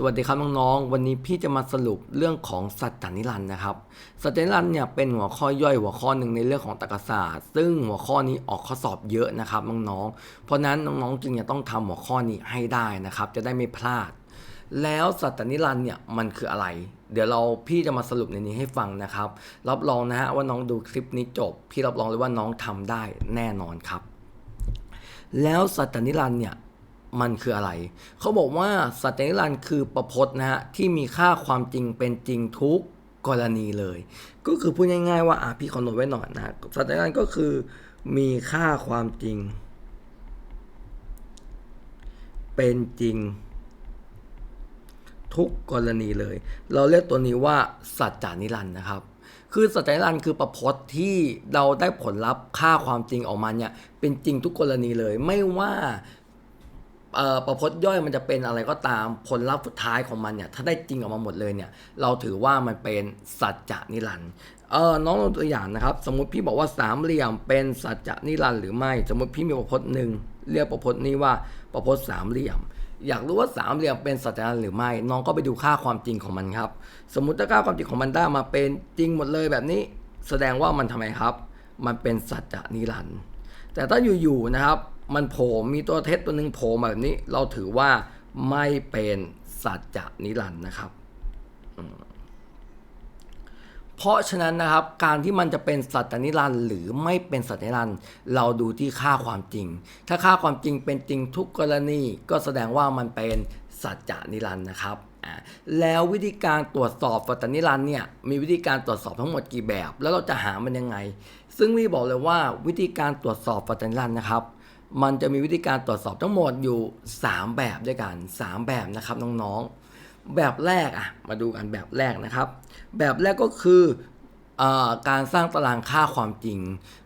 สวัสดีครับน้องๆ วันนี้พี่จะมาสรุปเรื่องของสัจจานิรันนะครับ สัจจานิรันเนี่ยเป็นหัวข้อย่อยหัวข้อหนึ่งในเรื่องของตรรกศาสตร์ ซึ่งหัวข้อนี้ออกข้อสอบเยอะนะครับน้องๆ เพราะนั้นน้องๆจึงจะต้องทำหัวข้อนี้ให้ได้นะครับ จะได้ไม่พลาด แล้วสัจจานิรันเนี่ยมันคืออะไร เดี๋ยวเราพี่จะมาสรุปในนี้ให้ฟังนะครับ รับรองนะฮะว่าน้องดูคลิปนี้จบ พี่รับรองเลยว่าน้องทำได้แน่นอนครับ แล้วสัจจานิรันเนี่ย มันคืออะไร เขาบอกว่าสัจจานิรันดร์คือประพจน์นะฮะที่มีค่าความจริงเป็นจริงทุกกรณีเลย ก็คือพูดง่ายๆว่าอะพี่ขอโนไว้หน่อยนะสัจจานิรันดร์ก็คือมีค่าความจริง เป็นจริง ทุกกรณีเลย เราเรียกตัวนี้ว่าสัจจานิรันดร์นะครับคือสัจจานิรันดร์คือประพจน์ที่เราได้ผลลัพธ์ค่าความจริงออกมาเนี่ยเป็นจริงทุกกรณีเลย ไม่ว่า ประพจน์ย่อยมันจะเป็นอะไรก็ตามผลลัพธ์สุดท้ายของมันเนี่ยถ้าได้จริงออกมาหมดเลยเนี่ยเราถือว่ามันเป็นสัจจานิรันดร์เออน้องลองตัวอย่างนะครับ สมมุติพี่บอกว่าสามเหลี่ยมเป็นสัจจานิรันดร์หรือไม่ สมมติพี่มีประพจน์หนึ่งเรียกประพจน์นี้ว่าประพจน์สามเหลี่ยม อยากรู้ว่าสามเหลี่ยมเป็นสัจจานิรันดร์หรือไม่ น้องก็ไปดูค่าความจริงของมันครับ สมมุติถ้าค่าความจริงของมันได้มาเป็นจริงหมดเลยแบบนี้ แสดงว่ามันทำไมครับ มันเป็นสัจจานิรันดร์แต่ถ้าอยู่ๆนะครับ มันโผล่มีตัวเท็จตัวหนึ่งโผล่มาแบบนี้ เราถือว่าไม่เป็นสัจจานิรันดร์นะครับ เพราะฉะนั้นนะครับ การที่มันจะเป็นสัจจานิรันดร์หรือไม่เป็นสัจจานิรันดร์เราดูที่ค่าความจริง ถ้าค่าความจริงเป็นจริงทุกกรณี ก็แสดงว่ามันเป็นสัจจานิรันดร์นะครับแล้ววิธีการตรวจสอบสัจจานิรันดร์เนี่ยมีวิธีการตรวจสอบทั้งหมดกี่แบบ แล้วเราจะหามันยังไง ซึ่งพี่บอกเลยว่าวิธีการตรวจสอบสัจจานิรันดร์นะครับ มันจะมีวิธีการตรวจสอบทั้งหมดอยู่ 3 แบบด้วยกัน 3 แบบนะครับน้องๆ แบบแรกอะมาดูกันแบบแรกนะครับ แบบแรกก็คืออการสร้างตารางค่าความจริง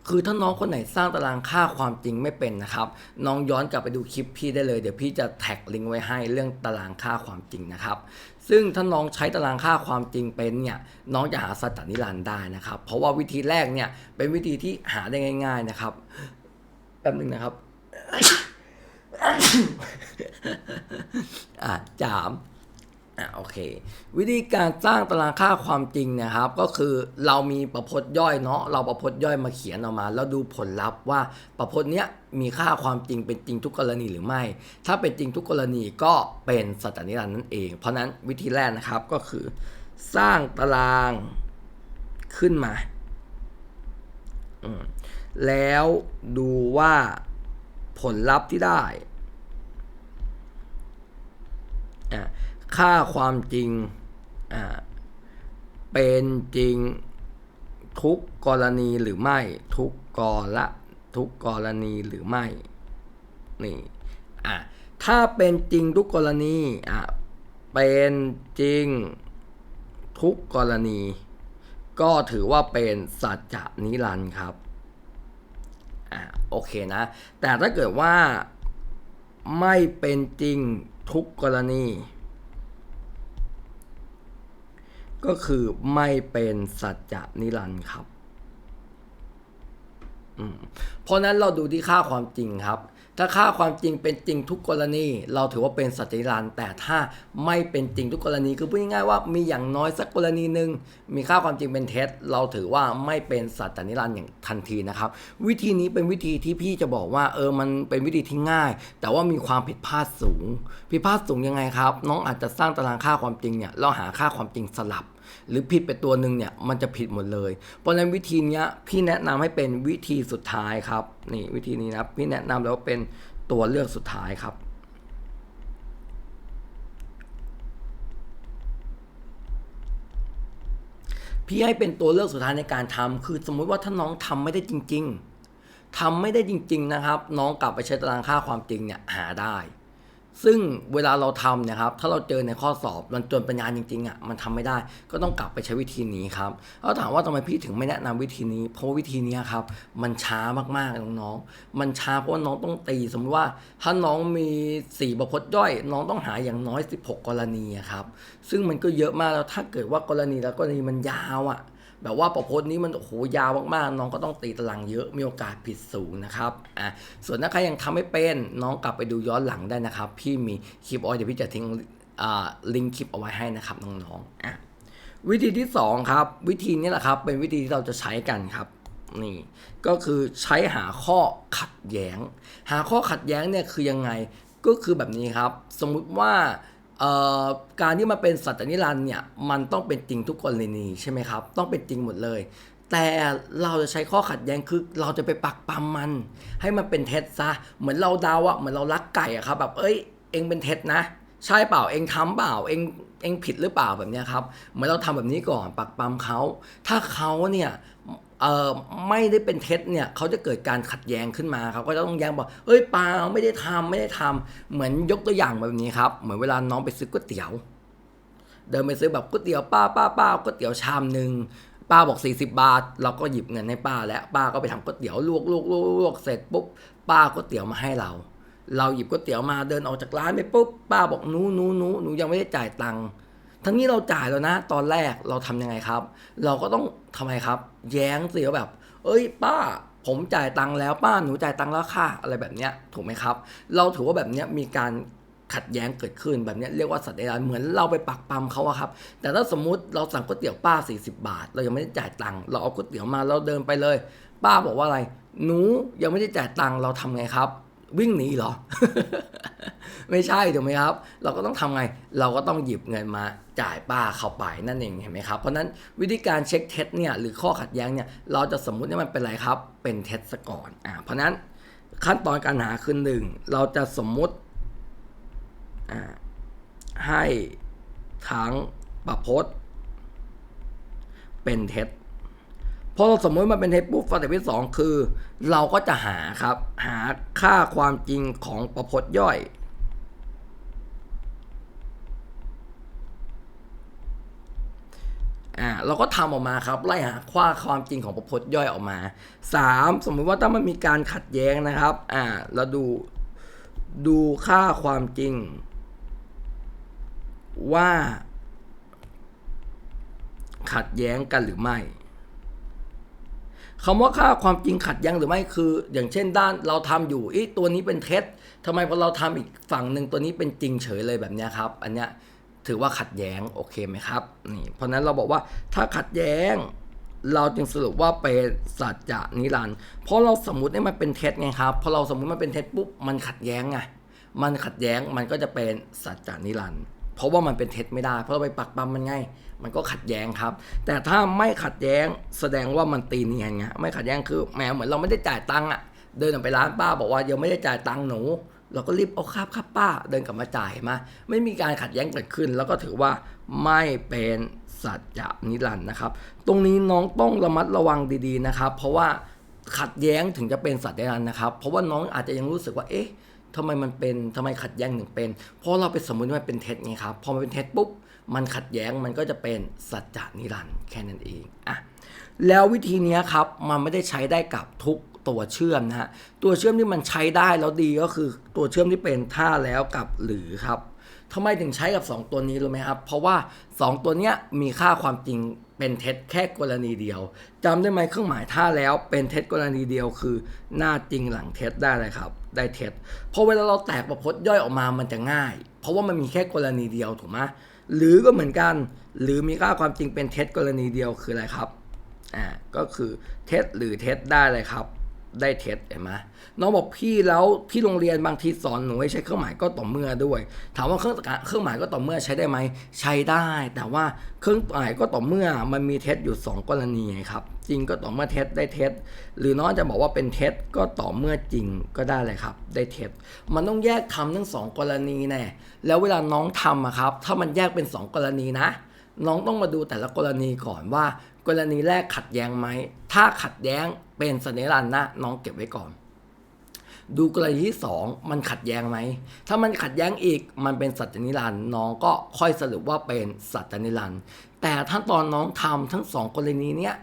คือถ้าน้องคนไหนสร้างตารางค่าความจริงไม่เป็นนะครับ น้องย้อนกลับไปดูคลิปพี่ได้เลย เดี๋ยวพี่จะแท็กลิงก์ไว้ให้เรื่องตารางค่าความจริงนะครับ ซึ่งถ้าน้องใช้ตารางค่าความจริงเป็นเนี่ยน้องจะหาสัจจานิรันดร์ได้นะครับ เพราะว่าวิธีแรกเนี่ยเป็นวิธีที่หาได้ง่าย ๆนะครับแป๊บหนึงนะครับ อะจามอะโอเค วิธีการสร้างตารางค่าความจริงนะครับ ก็คือเรามีประพจน์ย่อยเนาะเราประพจน์ย่อยมาเขียนออกมา แล้วดูผลลัพธ์ว่าประพจน์เนี้ยมีค่าความจริงเป็นจริงทุกกรณีหรือไม่ ถ้าเป็นจริงทุกกรณีก็เป็นสัจนิรันดร์นั่นเอง เพราะนั้นวิธีแรกนะครับก็คือ สร้างตารางขึ้นมาอมแล้วดูว่า ผลลัพธ์ที่ได้ค่าความจริงเป็นจริงทุกกรณีหรือไม่ ทุกกรทุกกรณีหรือไม่นี่อะถ้าเป็นจริงทุกกรณีอะเป็นจริงทุกกรณี ก็ถือว่าเป็นสัจจานิรันดร์ครับ อ่าโอเคนะ แต่ถ้าเกิดว่าไม่เป็นจริงทุกกรณี ก็คือไม่เป็นสัจจะนิรันดร์ครับเพราะนั้นเราดูที่ค่าความจริงครับ ถ้าค่าความจริงเป็นจริงทุกกรณี เราถือว่าเป็นสัจจานิรันแต่ถ้าไม่เป็นจริงทุกกรณีคือพูดง่ายๆว่ามีอย่างน้อยสักกรณีหนึ่งมีค่าความจริงเป็นเท็จ เราถือว่าไม่เป็นสัจจานิรันอย่างทันทีนะครับ วิธีนี้เป็นวิธีที่พี่จะบอกว่าเออมันเป็นวิธีที่ง่าย แต่ว่ามีความผิดพลาดสูง ผิดพลาดสูงยังไงครับ น้องอาจจะสร้างตารางค่าความจริงเนี่ยเราหาค่าความจริงสลับ หรือผิดไปตัวหนึ่งเนี่ยมันจะผิดหมดเลย เพราะฉะนั้นวิธีนี้พี่แนะนำให้เป็นวิธีสุดท้ายครับนี่วิธีนี้นะพี่แนะนำแล้วเป็นตัวเลือกสุดท้ายครับพี่ให้เป็นตัวเลือกสุดท้ายในการทำคือสมมุติว่าถ้าน้องทำไม่ได้จริง ๆทำไม่ได้จริง ๆ นะครับ น้องกลับไปใช้ตารางค่าความจริงเนี่ยหาได้ ซึ่งเวลาเราทำนะครับ ถ้าเราเจอในข้อสอบมันจนปัญญาจริงๆอะมันทำไม่ได้ก็ต้องกลับไปใช้วิธีนี้ครับแล้วถามว่าทำไมพี่ถึงไม่แนะนำวิธีนี้เพราะวิธีเนี้ยครับมันช้ามากๆน้องๆมันช้าเพราะว่าน้องต้องตี สมมติว่าถ้าน้องมีสี่ประพจน์ย่อย น้องต้องหาอย่างน้อย 16 กรณีครับซึ่งมันก็เยอะมากแล้วถ้าเกิดว่ากรณีแล้วกรณีมันยาวอะ แบบว่าประพจน์นี้มันโอ้โหยาวมากๆ น้องก็ต้องตีตารางเยอะมีโอกาสผิดสูงนะครับอะส่วนถ้าใครยังทำไม่เป็นน้องกลับไปดูย้อนหลังได้นะครับ พี่มีคลิปเอาไว้เดี๋ยวพี่จะทิ้งอ่าลิงก์คลิปเอาไว้ให้นะครับน้องๆอะวิธีที่สองครับ วิธีนี้แหละครับ เป็นวิธีที่เราจะใช้กันครับนี่ก็คือใช้หาข้อขัดแย้ง หาข้อขัดแย้งเนี่ยคือยังไงก็คือแบบนี้ครับ สมมุติว่า การที่มาเป็นสัตว์นิรันดร์เนี่ยมันต้องเป็นจริงทุกกรณีใช่ไหมครับ ต้องเป็นจริงหมดเลย แต่เราจะใช้ข้อขัดแย้งคือเราจะไปปักปั๊มมัน ให้มันเป็นเท็จซะเหมือนเราเดาอะเหมือนเรารักไก่อะครับแบบเอ้ยเองเป็นเท็จนะ ใช่เปล่าเองทำเปล่าเองเองผิดหรือเปล่าแบบนี้ครับเหมือนเราทำแบบนี้ก่อนปักปั๊มเขาถ้าเขาเนี่ย ไม่ได้เป็นเท็จเนี่ยเขาจะเกิดการขัดแย้งขึ้นมาเขาก็จะต้องแย้งบอกเอ้ยเปล่าไม่ได้ทำไม่ได้ทำเหมือนยกตัวอย่างแบบนี้ครับ เหมือนเวลาน้องไปซื้อก๋วยเตี๋ยว เดินไปซื้อแบบก๋วยเตี๋ยวป้าป้าป้าก๋วยเตี๋ยวชามหนึ่งป้าบอก 40 บาท เราก็หยิบเงินให้ป้า แล้วป้าก็ไปทำก๋วยเตี๋ยวลวกลวกลวกลวกเสร็จปุ๊บป้าก๋วยเตี๋ยวมาให้เรา เราหยิบก๋วยเตี๋ยวมาเดินออกจากร้านไปปุ๊บป้าบอกหนูหนูหนูหนูยังไม่ได้จ่ายตังค์ ทั้งนี้เราจ่ายแล้วนะ ตอนแรกเราทำยังไงครับ เราก็ต้องทำไมครับ แย้งสิว่าแบบ เอ้ย ป้า ผมจ่ายตังค์แล้วป้าหนูจ่ายตังค์แล้วค่ะอะไรแบบเนี้ยถูกไหมครับ เราถือว่าแบบเนี้ยมีการขัดแย้งเกิดขึ้นแบบนี้เรียกว่าสัตย์ในร้านเหมือนเราไปปักปั๊มเขาอะครับ แต่ถ้าสมมุติเราสั่งก๋วยเตี๋ยวป้า 40 บาท เรายังไม่ได้จ่ายตังค์เราเอาก๋วยเตี๋ยวมาเราเดินไปเลย ป้าบอกว่าอะไร หนูยังไม่ได้จ่ายตังค์เราทำไงครับ วิ่งหนีเหรอ ไม่ใช่ถูกไหมครับ เราก็ต้องทำไง เราก็ต้องหยิบเงินมาจ่ายป้าเข้าไปนั่นเองเห็นไหมครับ เพราะนั้นวิธีการเช็คเท็จเนี่ยหรือข้อขัดแย้งเนี่ยเราจะสมมุติว่ามันเป็นอะไรครับ เป็นเท็จซะก่อนอ่าเพราะฉะนั้นขั้นตอนการหาคือหนึ่งเราจะสมมุติอ่าให้ทั้งประพจน์เป็นเท็จ พอเราสมมติมันเป็นเท็จปุ๊บสเต็ปที่สองคือ เราก็จะหาครับ หาค่าความจริงของประพจน์ย่อย อ่าเราก็ทำออกมาครับ ไล่หาค่าความจริงของประพจน์ย่อยออกมาสามสมมุติว่าถ้ามันมีการขัดแย้งนะครับ อ่าเราดูดูค่าความจริง ว่า ขัดแย้งกันหรือไม่ คำว่าค่าความจริงขัดแย้งหรือไม่คือ อย่างเช่นด้านเราทำอยู่อีตัวนี้เป็นเท็จทำไมพอเราทำอีกฝั่งหนึ่งตัวนี้เป็นจริงเฉยเลยแบบนี้ครับ อันเนี้ยถือว่าขัดแย้งโอเคไหมครับนี่เพราะนั้นเราบอกว่าถ้าขัดแย้ง เราจึงสรุปว่าเป็นสัจจะนิรันด์เพราะเราสมมติให้มันเป็นเท็จไงครับพอเราสมมติมันเป็นเท็จปุ๊บมันขัดแย้งไงมันขัดแย้งมันก็จะเป็นสัจจะนิรันด์เพราะว่ามันเป็นเท็จไม่ได้ เพราะเราไปปักปั๊มมันไง มันก็ขัดแย้งครับ แต่ถ้าไม่ขัดแย้งแสดงว่ามันตีเนียนไงไม่ขัดแย้งคือแหมเหมือนเราไม่ได้จ่ายตังค์อะเดินออกไปร้านป้าบอกว่ายังไม่ได้จ่ายตังค์หนู เราก็รีบเอาครับครับป้าเดินกลับมาจ่ายมาไม่มีการขัดแย้งเกิดขึ้น แล้วก็ถือว่าไม่เป็นสัจจะนิรันด์นะครับ ตรงนี้น้องต้องระมัดระวังดีๆนะครับ เพราะว่าขัดแย้งถึงจะเป็นสัจจะนิรันด์นะครับ เพราะว่าน้องอาจจะยังรู้สึกว่าเอ๊ะทำไมมันเป็นทำไมขัดแย้งถึงเป็น เพราะเราไปสมมติว่าเป็นเท็จไงครับ พอมันเป็นเท็จปุ๊บ มันขัดแย้งมันก็จะเป็นสัจจะนิรันดร์แค่นั้นเองอะแล้ววิธีนี้ครับมันไม่ได้ใช้ได้กับทุกตัวเชื่อมนะฮะตัวเชื่อมที่มันใช้ได้แล้วดีก็คือตัวเชื่อมที่เป็นท่าแล้วกับหรือครับทำไมถึงใช้กับ 2 ตัวนี้รู้ไหมครับ เพราะว่า 2 ตัวเนี้ยมีค่าความจริงเป็นเท็จแค่กรณีเดียวจำได้ไหมเครื่องหมายท่าแล้วเป็นเท็จกรณีเดียวคือ หน้าจริงหลังเท็จได้เลยครับ ได้เท็จเพราะเวลาเราแตกประพจน์ย่อยออกมามันจะง่าย เพราะว่ามันมีแค่กรณีเดียวถูกไหม หรือก็เหมือนกัน หรือมีค่าความจริงเป็นเท็จกรณีเดียวคืออะไรครับอ่าก็คือเท็จหรือเท็จได้เลยครับ ได้เท็จเห็นไหมน้องบอกพี่แล้วที่โรงเรียนบางทีสอนหนูให้ใช้เครื่องหมายก็ต่อเมื่อด้วย ถามว่าเครื่องเครื่องหมายก็ต่อเมื่อใช้ได้ไหมใช้ได้ แต่ว่าเครื่องหมายก็ต่อเมื่อมันมีเท็จอยู่ 2 กรณีครับจริงก็ต่อเมื่อเท็จได้เท็จหรือน้องจะบอกว่าเป็นเท็จก็ต่อเมื่อจริงก็ได้เลยครับ ได้เท็จมันต้องแยกทำทั้งสองกรณีแน่แล้วเวลาน้องทำอะครับ ถ้ามันแยกเป็นสองกรณีนะ น้องต้องมาดูแต่ละกรณีก่อนว่า กรณีแรกขัดแย้งไหม ถ้าขัดแย้งเป็นสัญลักษณ์นะน้องเก็บไว้ก่อน ดูกรณีที่สองมันขัดแย้งไหม ถ้ามันขัดแย้งอีกมันเป็นสัจจนิรันด์น้องก็ค่อยสรุปว่าเป็นสัจจนิรันด์แต่ถ้าตอนน้องทำทั้งสองกรณีเนี้ย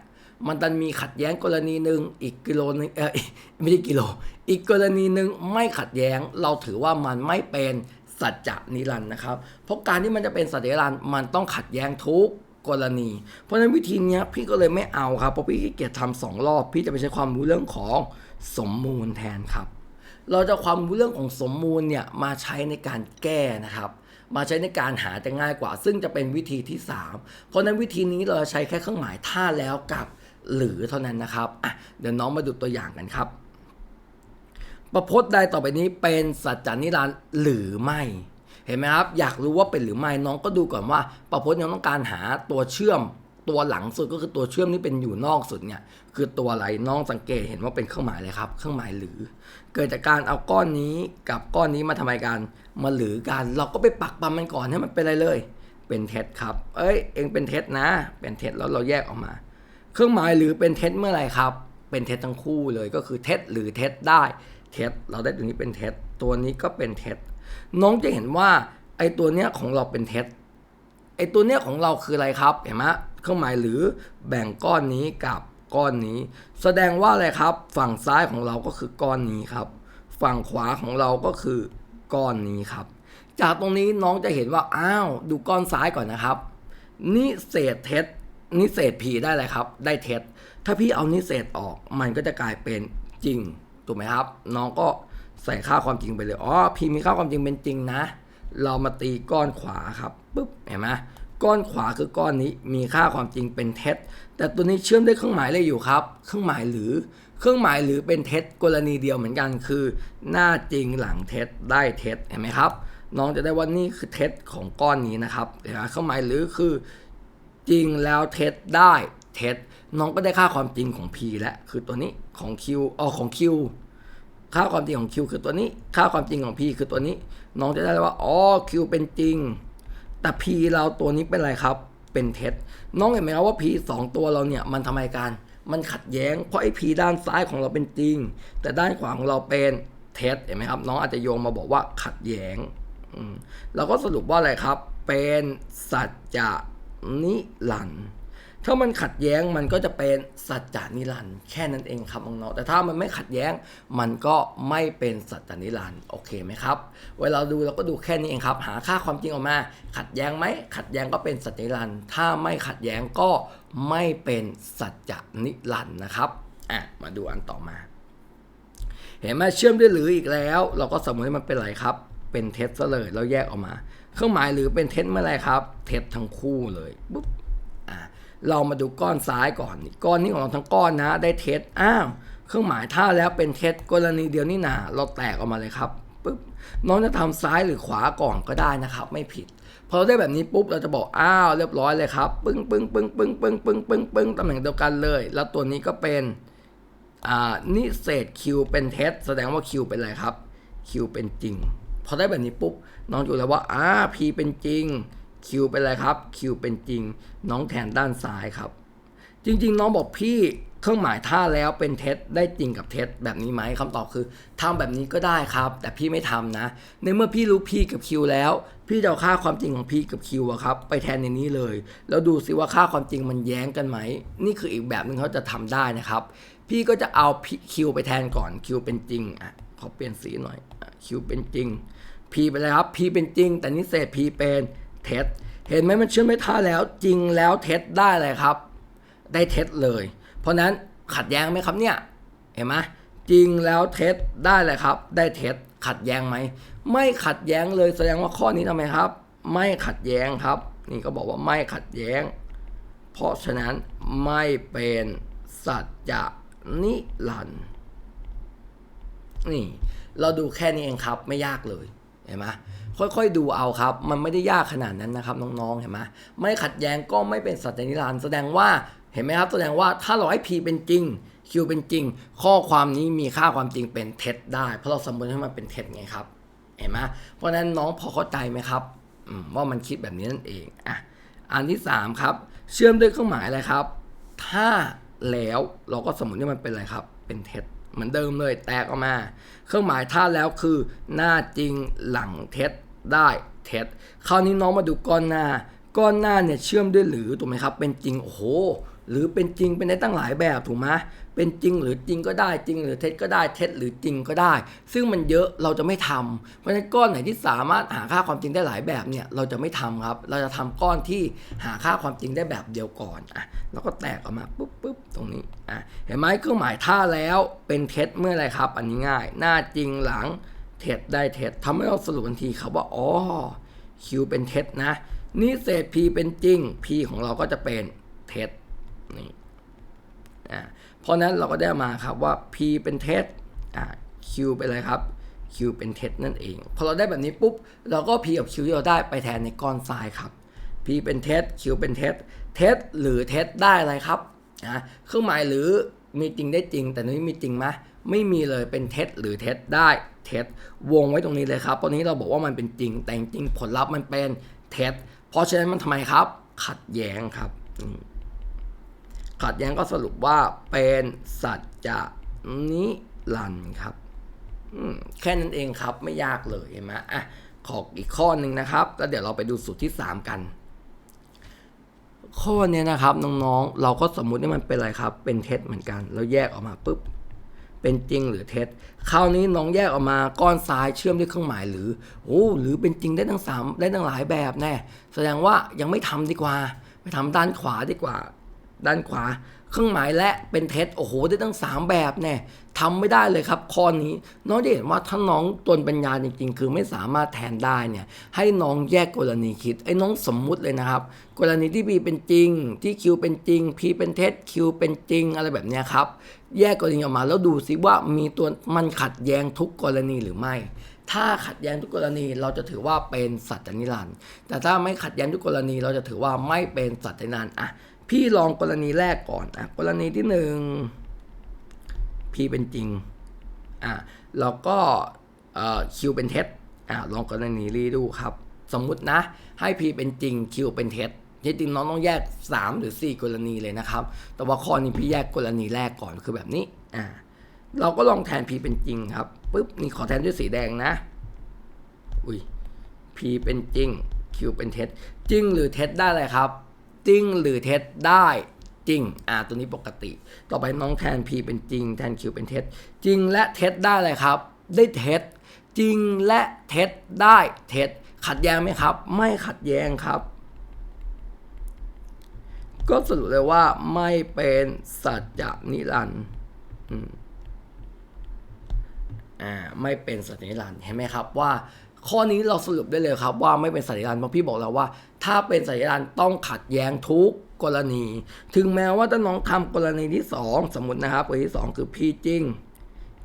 มันดันมีขัดแย้งกรณีหนึ่งอีกกิโลนึงเออไม่ใช่กิโล อีกกรณีหนึ่งไม่ขัดแย้งเราถือว่ามันไม่เป็นสัจจนิรันด์นะครับ เพราะการที่มันจะเป็นสัจจนิรันด์มันต้องขัดแย้งทุก กรณี เพราะฉะนั้นวิธีนี้พี่ก็เลยไม่เอาครับเพราะพี่ขี้เกียจทำสองรอบ พี่จะไปใช้ความรู้เรื่องของสมมูลแทนครับ เราจะความรู้เรื่องของสมมูลเนี่ยมาใช้ในการแก้นะครับ มาใช้ในการหาจะง่ายกว่า ซึ่งจะเป็นวิธีที่ 3 เพราะฉะนั้นวิธีนี้เราจะใช้แค่เครื่องหมายถ้าแล้วกับหรือเท่านั้นนะครับอะเดี๋ยวน้องมาดูตัวอย่างกันครับ ประพจน์ใดต่อไปนี้เป็นสัจจานิรันดร์หรือไม่ ห็นไหมครับ อยากรู้ว่าเป็นหรือไม่น้องก็ดูก่อนว่าประพจน์ยังต้องการหาตัวเชื่อมตัวหลังสุดก็คือตัวเชื่อมที่เป็นอยู่นอกสุดเนี่ยคือตัวอะไรน้องสังเกตเห็นว่าเป็นเครื่องหมายเลยครับ เครื่องหมายหรือ เกิดจากการเอาก้อนนี้กับก้อนนี้มาทำไมกันมาหรือกัน เราก็ไปปักปั๊มมันก่อนให้มันเป็นอะไรเลย เป็นเท็จครับ เอ้ยเองเป็นเท็จนะ เป็นเท็จแล้วเราแยกออกมา เครื่องหมายหรือเป็นเท็จเมื่อไหร่ครับ เป็นเท็จทั้งคู่เลยก็คือเท็จหรือเท็จได้เท็จเราได้ตัวนี้เป็นเท็จตัวนี้ก็เป็นเท็จ น้องจะเห็นว่าไอตัวเนี้ยของเราเป็นเท็จไอตัวเนี้ยของเราคืออะไรครับเห็นไหมเครื่องหมายหรือแบ่งก้อนนี้กับก้อนนี้ แสดงว่าอะไรครับ ฝั่งซ้ายของเราก็คือก้อนนี้ครับ ฝั่งขวาของเราก็คือก้อนนี้ครับ จากตรงนี้น้องจะเห็นว่าอ้าวดูก้อนซ้ายก่อนนะครับนิเศษเท็จนิเศษผีได้เลยครับ ได้เท็จถ้าพี่เอานิเศษออกมันก็จะกลายเป็นจริงถูกไหมครับ น้องก็ ใส่ค่าความจริงไปเลย อ๋อพีมีค่าความจริงเป็นจริงนะ เรามาตีก้อนขวาครับปุ๊บ เห็นไหมก้อนขวาคือก้อนนี้มีค่าความจริงเป็นเท็จ แต่ตัวนี้เชื่อมด้วยเครื่องหมายอะไรอยู่ครับ เครื่องหมายหรือ เครื่องหมายหรือเป็นเท็จกรณีเดียวเหมือนกันคือ หน้าจริงหลังเท็จได้เท็จ เห็นไหมครับ น้องจะได้ว่านี่คือเท็จของก้อนนี้นะครับเดี๋ยวนะเครื่องหมายหรือคือจริงแล้วเท็จได้เท็จ น้องก็ได้ค่าความจริงของ P แล้วคือตัวนี้ของ Q อ๋อของ Q ค่าความจริงของ Q คือตัวนี้ ค่าความจริงของ P คือตัวนี้ น้องจะได้ว่า อ๋อ Q เป็นจริง แต่ P เราตัวนี้เป็นอะไรครับ เป็นเท็จ น้องเห็นไหมครับว่า P สองตัวเราเนี่ยมันทำไมกันมันขัดแย้ง เพราะไอ้ P ด้านซ้ายของเราเป็นจริง แต่ด้านขวาของเราเป็นเท็จ เห็นไหมครับ น้องอาจจะโยงมาบอกว่าขัดแย้ง เราก็สรุปว่าอะไรครับ เป็นสัจจะนิรันดร์ ถ้ามันขัดแย้งมันก็จะเป็นสัจจานิรันดร์แค่นั้นเองครับน้องๆแต่ถ้ามันไม่ขัดแย้งมันก็ไม่เป็นสัจจานิรันดร์โอเคไหมครับ เวลาดูเราก็ดูแค่นี้เองครับ หาค่าความจริงออกมา ขัดแย้งไหมขัดแย้งก็เป็นสัจจานิรันดร์ถ้าไม่ขัดแย้งก็ไม่เป็นสัจจานิรันดร์นะครับอะมาดูอันต่อมา เห็นไหมเชื่อมด้วยหรืออีกแล้ว เราก็สมมติมันเป็นอะไรครับ เป็นเท็จซะเลยเราแยกออกมา เครื่องหมายหรือเป็นเท็จเมื่อไรครับ เท็จทั้งคู่เลยปุ๊บ เรามาดูก้อนซ้ายก่อน ก้อนนี้ของเราทั้งก้อนนะ ได้เท็จอ้าวเครื่องหมายถ้าแล้วเป็นเท็จกรณีเดียวนี่นาเราแตกออกมาเลยครับปุ๊บน้องจะทำซ้ายหรือขวาก่อนก็ได้นะครับ ไม่ผิดพอเราได้แบบนี้ปุ๊บเราจะบอกอ้าวเรียบร้อยเลยครับปึ้งปึ้งปึ้งปึ้งปึ้งปึ้งปึ้งปึ้งตำแหน่งเดียวกันเลย แล้วตัวนี้ก็เป็นอ่านิเศษ Q เป็นเท็จแสดงว่า Q เป็นอะไรครับ Q เป็นจริง พอได้แบบนี้ปุ๊บน้องอยู่แล้วว่าอ่า P เป็นจริง Q เป็นอะไรครับ Q เป็นจริง น้องแทนด้านซ้ายครับ จริง ๆ น้องบอกพี่เครื่องหมายท่าแล้วเป็นเท็จได้จริงกับเท็จแบบนี้ไหมคำตอบคือทำแบบนี้ก็ได้ครับ แต่พี่ไม่ทำนะ ในเมื่อพี่รู้ P กับ Q แล้ว พี่จะเอาค่าความจริงของ P กับ Q อะครับ ไปแทนในนี้เลย แล้วดูซิว่าค่าความจริงมันแย้งกันไหม นี่คืออีกแบบหนึ่งเขาจะทำได้นะครับ พี่ก็จะเอา Q ไปแทนก่อน Q เป็นจริงอะขอเปลี่ยนสีหน่อยอะ Q เป็นจริง P เป็นอะไรครับ P เป็นจริง แต่นิเศษ P เป็น เท็จเห็นไหมมันเชื่อมไม่ท่าแล้วจริงแล้วเท็จได้เลยครับ ได้เท็จเลย เพราะนั้นขัดแย้งไหมครับเนี่ยเห็นไหมจริงแล้วเท็จได้เลยครับ ได้เท็จขัดแย้งไหมไม่ขัดแย้งเลยแสดงว่าข้อนี้ทำไมครับ ไม่ขัดแย้งครับ นี่ก็บอกว่าไม่ขัดแย้ง เพราะฉะนั้นไม่เป็นสัจจะนิรันด์นี่ เราดูแค่นี้เองครับไม่ยากเลยเห็นไหม ค่อยๆดูเอาครับ มันไม่ได้ยากขนาดนั้นนะครับน้องๆเห็นไหมไม่ขัดแย้งก็ไม่เป็นสัจนิรันดร์แสดงว่าเห็นไหมครับ แสดงว่าถ้าเราให้ P เป็นจริง Q เป็นจริง ข้อความนี้มีค่าความจริงเป็นเท็จได้ เพราะเราสมมติให้มันเป็นเท็จไงครับ เห็นไหมเพราะนั้นน้องพอเข้าใจไหมครับว่ามันคิดแบบนี้นั่นเองอะอันที่สามครับ เชื่อมด้วยเครื่องหมายอะไรครับ ถ้าแล้วเราก็สมมติว่ามันเป็นอะไรครับ เป็นเท็จ เหมือนเดิมเลยแตกออกมา เครื่องหมายท่าแล้วคือ หน้าจริงหลังเท็จได้เท็จคราวนี้น้องมาดูก้อนหน้า ก้อนหน้าเนี่ยเชื่อมด้วยหรือถูกไหมครับ เป็นจริงโอ้โหหรือเป็นจริงเป็นได้ตั้งหลายแบบถูกไหม เป็นจริงหรือจริงก็ได้จริง หรือเท็จก็ได้เท็จหรือจริงก็ได้ ซึ่งมันเยอะเราจะไม่ทำเพราะฉะนั้นก้อนไหนที่สามารถหาค่าความจริงได้หลายแบบเนี่ยเราจะไม่ทำครับ เราจะทำก้อนที่หาค่าความจริงได้แบบเดียวก่อนอะแล้วก็แตกออกมาปุ๊บปุ๊บตรงนี้อะเห็นไหมเครื่องหมายท่าแล้วเป็นเท็จเมื่อไรครับ อันนี้ง่าย หน้าจริงหลังเท็จได้เท็จทำให้เราสรุปทันทีครับว่าอ๋อ Q เป็นเท็จนะนี่เศษ P เป็นจริง P ของเราก็จะเป็นเท็จนี่ อ่าเพราะนั้นเราก็ได้มาครับว่า P เป็นเท็จอ่า Q เป็นอะไรครับ Q เป็นเท็จนั่นเอง พอเราได้แบบนี้ปุ๊บ เราก็ P กับ Q ที่เราได้ไปแทนในก้อนทรายครับ P เป็นเท็จ Q เป็นเท็จเท็จหรือเท็จได้อะไรครับอ่าเครื่องหมายหรือมีจริงได้จริง แต่นี้มีจริงไหมไม่มีเลยเป็นเท็จหรือเท็จได้เท็จวงไว้ตรงนี้เลยครับตอนนี้เราบอกว่ามันเป็นจริง แต่จริงผลลัพธ์มันเป็นเท็จเพราะฉะนั้นมันทำไมครับ ขัดแย้งครับอืม ขัดแย้งก็สรุปว่าเป็นสัจจะนิรันด์ครับแค่นั้นเองครับไม่ยากเลยเห็นไหมอะขออีกข้อหนึ่งนะครับ แล้วเดี๋ยวเราไปดูสูตรที่ 3 กัน ข้อนี้นะครับน้องๆ เราก็สมมุติว่ามันเป็นอะไรครับ เป็นเท็จเหมือนกันแล้วแยกออกมาปุ๊บ เป็นจริงหรือเท็จคราวนี้น้องแยกออกมาก้อนทรายเชื่อมด้วยเครื่องหมายหรือโอ้หรือเป็นจริงได้ทั้งสามได้ทั้งหลายแบบแน่แสดงว่ายังไม่ทำดีกว่า ไปทำด้านขวาดีกว่า ด้านขวา เครื่องหมายและเป็นเท็จโอ้โหได้ทั้งสามแบบแน่ทำไม่ได้เลยครับข้อนี้น้องได้เห็นว่าถ้าน้องตนปัญญาจริง ๆ คือไม่สามารถแทนได้เนี่ยให้น้องแยกกรณีคิดไอ้น้องสมมุติเลยนะครับ กรณีที่ B เป็นจริง ที่ Q เป็นจริง P เป็นเท็จ Q เป็นจริงอะไรแบบนี้ครับ แยกกรณีออกมาแล้วดูซิว่ามีตัวมันขัดแย้งทุกกรณีหรือไม่ถ้าขัดแย้งทุกกรณีเราจะถือว่าเป็นสัจจนิรันดร์แต่ถ้าไม่ขัดแย้งทุกกรณีเราจะถือว่าไม่เป็นสัจจนิรันดร์อะ พี่ลองกรณีแรกก่อนอะกรณีที่หนึ่ง P เป็นจริงอะแล้วก็เอ่อ Q เป็นเท็จอะลองกรณีรีดูครับ สมมุตินะ ให้ P เป็นจริง Q เป็นเท็จที่จริงน้องต้องแยก 3 หรือ 4 กรณีเลยนะครับ แต่ว่าข้อนี้พี่แยกกรณีแรกก่อนคือแบบนี้อ่าเราก็ลองแทน P เป็นจริงครับปุ๊บนี่ขอแทนด้วยสีแดงนะอุ้ย P เป็นจริง Q เป็นเท็จจริงหรือเท็จได้เลยครับ จริงหรือเท็จได้จริง อ่า ตัวนี้ปกติ ต่อไปน้องแทน P เป็นจริง แทน Q เป็นเท็จ จริงและเท็จได้เลยครับ ได้เท็จ จริงและเท็จได้เท็จ ขัดแย้งไหมครับ ไม่ขัดแย้งครับ ก็สรุปเลยว่าไม่เป็นสัจจนิรันดร์อ่า ไม่เป็นสัจจนิรันดร์เห็นไหมครับว่า ข้อนี้เราสรุปได้เลยครับว่าไม่เป็นสัจจนิรันเพราะพี่บอกแล้วว่า ถ้าเป็นสัจจนิรันต้องขัดแย้งทุกกรณี ถึงแม้ว่าถ้าน้องทำกรณีที่สองสมมตินะครับกรณีที่สองคือ P จริง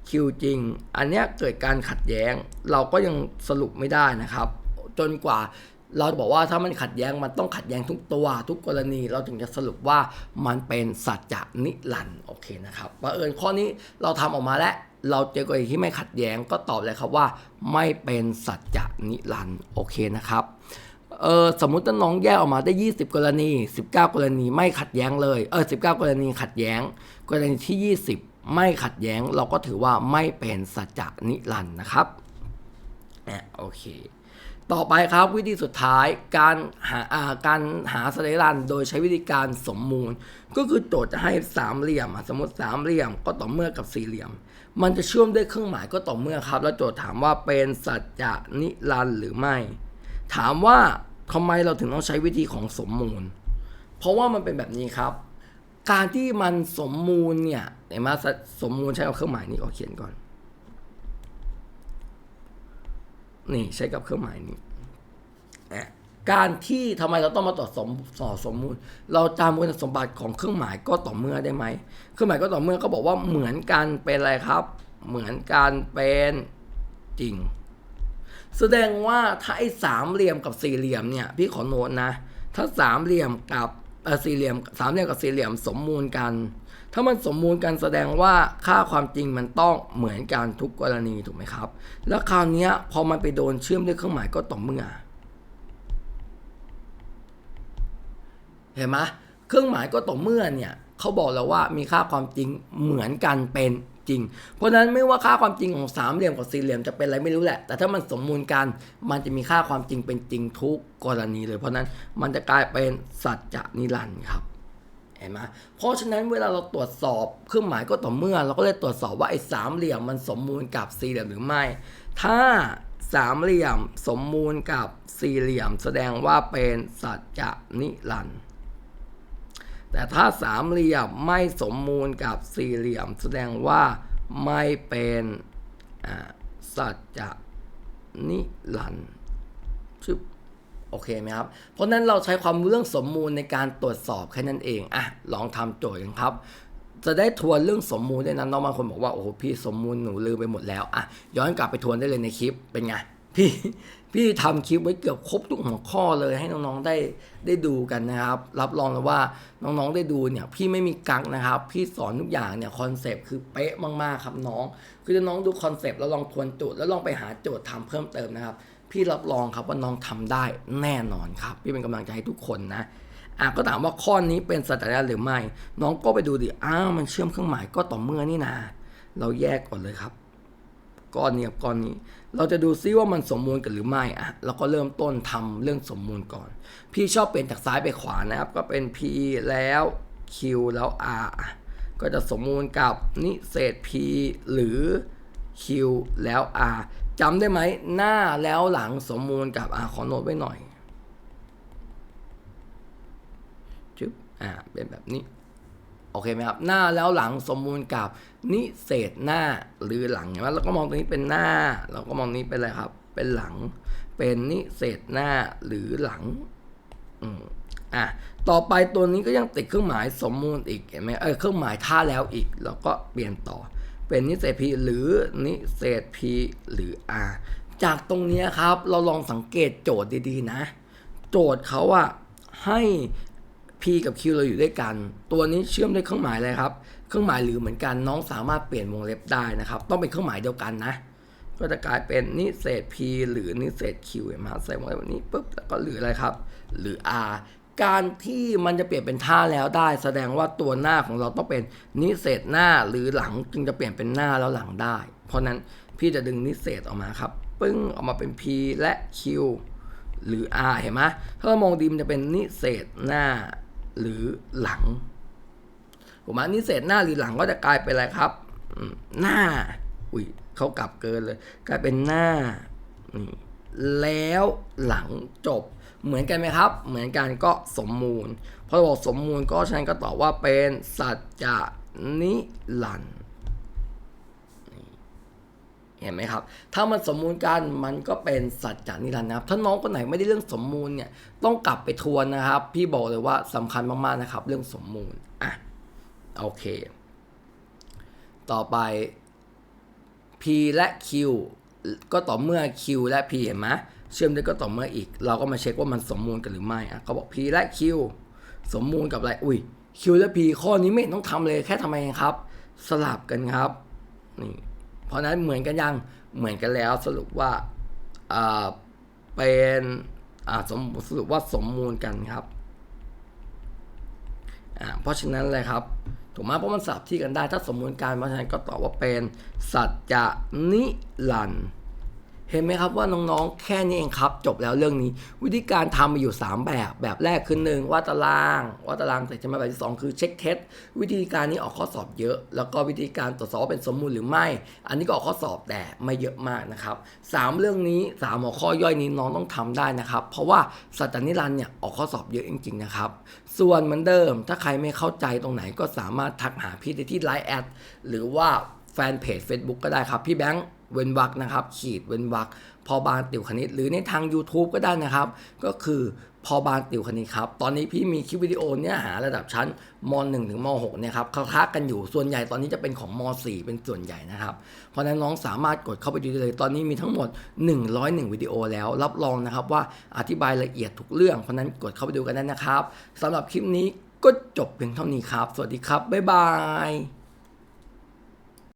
Q จริง อันเนี้ยเกิดการขัดแย้ง เราก็ยังสรุปไม่ได้นะครับ จนกว่าเราจะบอกว่าถ้ามันขัดแย้งมันต้องขัดแย้งทุกตัวทุกกรณีเราถึงจะสรุปว่ามันเป็นสัจจะนิรันดร์โอเคนะครับบังเอิญข้อนี้เราทำออกมาแล้ว เราเจอกรณีที่ไม่ขัดแย้งก็ตอบเลยครับว่า ไม่เป็นสัจจะนิรันด์โอเคนะครับเออสมมุติว่าน้องแยกออกมาได้ 20 กรณี 19 กรณีไม่ขัดแย้งเลยเออ19 กรณีขัดแย้ง กรณีที่ 20 ไม่ขัดแย้ง เราก็ถือว่าไม่เป็นสัจจะนิรันด์นะครับอะโอเค ต่อไปครับวิธีสุดท้ายการหาาการหาสเตรันโดยใช้วิธีการสมมูล ก็คือโจทย์จะให้สามเหลี่ยม สมมติสามเหลี่ยมก็ต่อเมื่อกับสี่เหลี่ยม มันจะเชื่อมด้วยเครื่องหมายก็ต่อเมื่อครับ แล้วโจทย์ถามว่าเป็นสัจจะนิรันดร์หรือไม่ ถามว่าทำไมเราถึงต้องใช้วิธีของสมมูล เพราะว่ามันเป็นแบบนี้ครับ การที่มันสมมูลเนี่ยเห็นไหมสสมมูลใช้กับเครื่องหมายนี้ออกเขียนก่อน นี่ใช้กับเครื่องหมายนี้ การที่ทำไมเราต้องมาตรวจสมสอสมมูล เราจำคุณสมบัติของเครื่องหมายก็ต่อเมื่อได้ไหม เครื่องหมายก็ต่อเมื่อเขาบอกว่าเหมือนกันเป็นอะไรครับ เหมือนกันเป็นจริง แสดงว่าถ้าไอ้สามเหลี่ยมกับสี่เหลี่ยมเนี่ยพี่ขอโน้ตนะ ถ้าสามเหลี่ยมกับสี่เหลี่ยมสามเหลี่ยมกับสี่เหลี่ยมสมมูลกัน ถ้ามันสมมูลกันแสดงว่าค่าความจริงมันต้องเหมือนกันทุกกรณีถูกไหมครับ แล้วคราวนี้พอมันไปโดนเชื่อมด้วยเครื่องหมายก็ต่อเมื่อ เห็นไหมเครื่องหมายก็ต่อเมื่อเนี่ยเขาบอกแล้วว่ามีค่าความจริงเหมือนกันเป็นจริง เพราะฉะนั้นไม่ว่าค่าความจริงของสามเหลี่ยมกับสี่เหลี่ยมจะเป็นอะไรไม่รู้แหละ แต่ถ้ามันสมมูลกันมันจะมีค่าความจริงเป็นจริงทุกกรณีเลย เพราะฉะนั้นมันจะกลายเป็นสัจจนิรันดร์ครับเห็นไหมเพราะฉะนั้นเวลาเราตรวจสอบเครื่องหมายก็ต่อเมื่อ เราก็เลยตรวจสอบว่าไอ้สามเหลี่ยมมันสมมูลกับสี่เหลี่ยมหรือไม่ ถ้าสามเหลี่ยมสมมูลกับสี่เหลี่ยม แสดงว่าเป็นสัจจนิรันดร์ แต่ถ้าสามเหลี่ยมไม่สมมูลกับสี่เหลี่ยม แสดงว่าไม่เป็นสัจจนิรันชึบโอเคไหมครับ เพราะนั้นเราใช้ความรู้เรื่องสมมูลในการตรวจสอบแค่นั้นเองอะลองทำโจทย์กันครับ จะได้ทวนเรื่องสมมูลด้วยนะน้องบางคนบอกว่าโอ้โหพี่สมมูลหนูลืมไปหมดแล้วอะย้อนกลับไปทวนได้เลยในคลิปเป็นไงพี่ พี่ทำคลิปไว้เกือบครบทุกหัวข้อเลยให้น้องๆได้ได้ดูกันนะครับ รับรองเลยว่าน้องๆได้ดูเนี่ยพี่ไม่มีกักนะครับ พี่สอนทุกอย่างเนี่ยคอนเซปต์คือเป๊ะมากๆครับน้อง คือน้องดูคอนเซปต์แล้วลองทวนโจทย์แล้วลองไปหาโจทย์ทำเพิ่มเติมนะครับ พี่รับรองครับว่าน้องทำได้แน่นอนครับ พี่เป็นกำลังใจให้ทุกคนนะอะก็ถามว่าข้อนี้เป็นสัจจะหรือไม่ น้องก็ไปดูดิอ้าวมันเชื่อมเครื่องหมายก็ต่อเมื่อนี่นะเราแยกก่อนเลยครับ ก้อนนี้กับก้อนนี้ เราจะดูซิว่ามันสมมูลกันหรือไม่อะเราก็เริ่มต้นทำเรื่องสมมูลก่อน พี่ชอบเป็นจากซ้ายไปขวานะครับ ก็เป็น p แล้ว q แล้ว r อะก็จะสมมูลกับนิเศษ p หรือ q แล้ว r จำได้ไหมหน้าแล้วหลังสมมูลกับ r ขอโน้ตไว้หน่อยจึ๊บอ่าเป็นแบบนี้ โอเคไหมครับ หน้าแล้วหลังสมมูลกับนิเศษหน้าหรือหลังเห็นไหมเราก็มองตรงนี้เป็นหน้า เราก็มองนี้เป็นอะไรครับ เป็นหลัง เป็นนิเศษหน้าหรือหลังอืมอะต่อไปตัวนี้ก็ยังติดเครื่องหมายสมมูลอีกเห็นไหมเออเครื่องหมายท่าแล้วอีกเราก็เปลี่ยนต่อ เป็นนิเศษ p หรือนิเศษ p หรือ r จากตรงนี้ครับ เราลองสังเกตโจทย์ดีๆนะ โจทย์เขาอะให้ กับ q เราอยู่ด้วยกัน ตัวนี้เชื่อมด้วยเครื่องหมายอะไรครับ เครื่องหมายหรือเหมือนกันน้องสามารถเปลี่ยนวงเล็บได้นะครับ ต้องเป็นเครื่องหมายเดียวกันนะ ก็จะกลายเป็นนิเศษ p หรือนิเศษ q เห็นไหมใส่วงเล็บแบบนี้ปุ๊บแล้วก็หรืออะไรครับ หรือ r การที่มันจะเปลี่ยนเป็นท่าแล้วได้ แสดงว่าตัวหน้าของเราต้องเป็นนิเศษหน้าหรือหลังจึงจะเปลี่ยนเป็นหน้าแล้วหลังได้ เพราะนั้นพี่จะดึงนิเศษออกมาครับ ปึ้งออกมาเป็น p และ q หรือ r เห็นไหมถ้าเรามองดีมันจะเป็นนิเศษหน้า หรือหลังผมอ่านิเศษหน้าหรือหลังก็จะกลายเป็นอะไรครับหน้า อุ้ยเขากลับเกินเลย กลายเป็นหน้านี่แล้วหลังจบ เหมือนกันไหมครับ เหมือนกันก็สมมูลพอเราบอกสมมูลก็ฉันก็ตอบว่าเป็นสัจจะนิรันด เห็นไหมครับ ถ้ามันสมมูลกันมันก็เป็นสัจจานิรันดร์นะครับ ถ้าน้องคนไหนไม่ได้เรื่องสมมูลเนี่ยต้องกลับไปทวนนะครับ พี่บอกเลยว่าสำคัญมากๆนะครับ เรื่องสมมูลอะโอเค ต่อไป p และ q ก็ต่อเมื่อ q และ p เห็นไหมเชื่อมด้วยก็ต่อเมื่ออีก เราก็มาเช็คว่ามันสมมูลกันหรือไม่อะเขาบอก p และ q สมมูลกับอะไรอุ้ย q และ p ข้อนี้ไม่ต้องทำเลยแค่ทำไมครับ สลับกันครับนี่ เพราะนั้นเหมือนกันยังเหมือนกันแล้วสรุปว่าเป็นสมสรุปว่าสมมูลกันครับเพราะฉะนั้นเลยครับถูกไหมเพราะมันสับที่กันได้ถ้าสมมูลกันเพราะฉะนั้นก็ตอบว่าเป็นสัจจนิรันด์ เห็นไหมครับว่าน้องๆ แค่นี้เองครับ จบแล้วเรื่องนี้ วิธีการทำมีอยู่ 3 แบบ แบบแรกคือหนึ่งวาดตารางวาดตารางเสร็จใช่ไหมแบบที่สองคือเช็คเทสวิธีการนี้ออกข้อสอบเยอะ แล้วก็วิธีการตรวจสอบเป็นสมมูลหรือไม่ อันนี้ก็ออกข้อสอบแต่ไม่เยอะมากนะครับสามเรื่องนี้สามหัวข้อย่อยนี้น้องต้องทำได้นะครับ เพราะว่าสัจนิรันเนี่ยออกข้อสอบเยอะจริงๆนะครับส่วนเหมือนเดิม ถ้าใครไม่เข้าใจตรงไหนก็สามารถทักหาพี่ได้ที่ไลน์แอดหรือว่าแฟนเพจ Facebook ก็ได้ครับพี่แบงค์ เวนวักนะครับ ขีดเวนวักพอบางติวคณิต หรือในทาง YouTube ก็ได้นะครับ ก็คือพอบางติวคณิตครับ ตอนนี้พี่มีคลิปวิดีโอเนื้อหาระดับชั้นม .1 ถึงม .6 เนี่ยครับค้ากันอยู่ส่วนใหญ่ตอนนี้จะเป็นของม .4 เป็นส่วนใหญ่นะครับ เพราะนั้นน้องสามารถกดเข้าไปดูได้เลย ตอนนี้มีทั้งหมด 101 วิดีโอแล้ว รับรองนะครับว่าอธิบายละเอียดทุกเรื่อง เพราะนั้นกดเข้าไปดูกันได้นะครับสำหรับคลิปนี้ก็จบเพียงเท่านี้ครับ สวัสดีครับบ๊ายบาย